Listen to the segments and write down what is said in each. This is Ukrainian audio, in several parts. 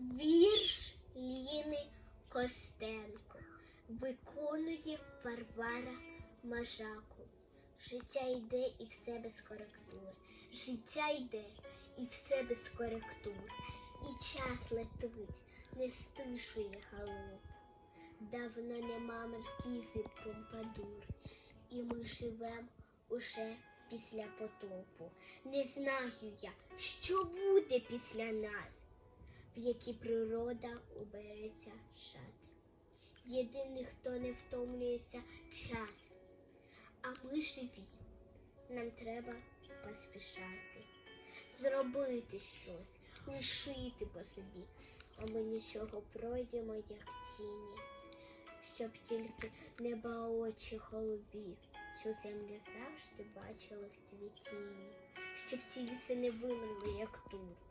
Вірш Ліни Костенко виконує Варвара Мажаку. Життя йде і все без коректур. Життя йде і все без коректур. І час летить, не стишує галоп. Давно нема маркізи Помпадур, і ми живем уже після потопу. Не знаю я, що буде після нас в які природа убереться шати. Єдиний, хто не втомлюється час, а ми живі. Нам треба поспішати, зробити щось, лишити по собі, а ми нічого пройдемо, як тіні, щоб тільки неба очі голубі, цю землю завжди бачили в цвітінні, щоб ці ліси не вимерли, як тур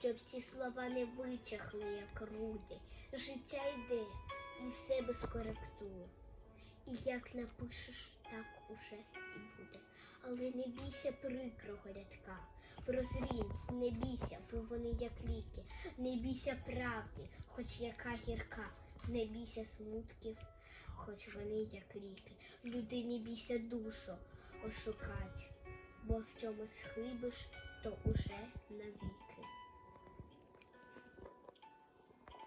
щоб ці слова не вичахли, як руди. Життя йде, і все без коректур. І як напишеш, так уже і буде. Але не бійся прикрого рядка. Прозрінь, не бійся, бо вони як ліки. Не бійся правди, хоч яка гірка. Не бійся смутків, хоч вони як ліки. Людині бійся душу ошукать, бо в цьому схибиш, то уже навіки.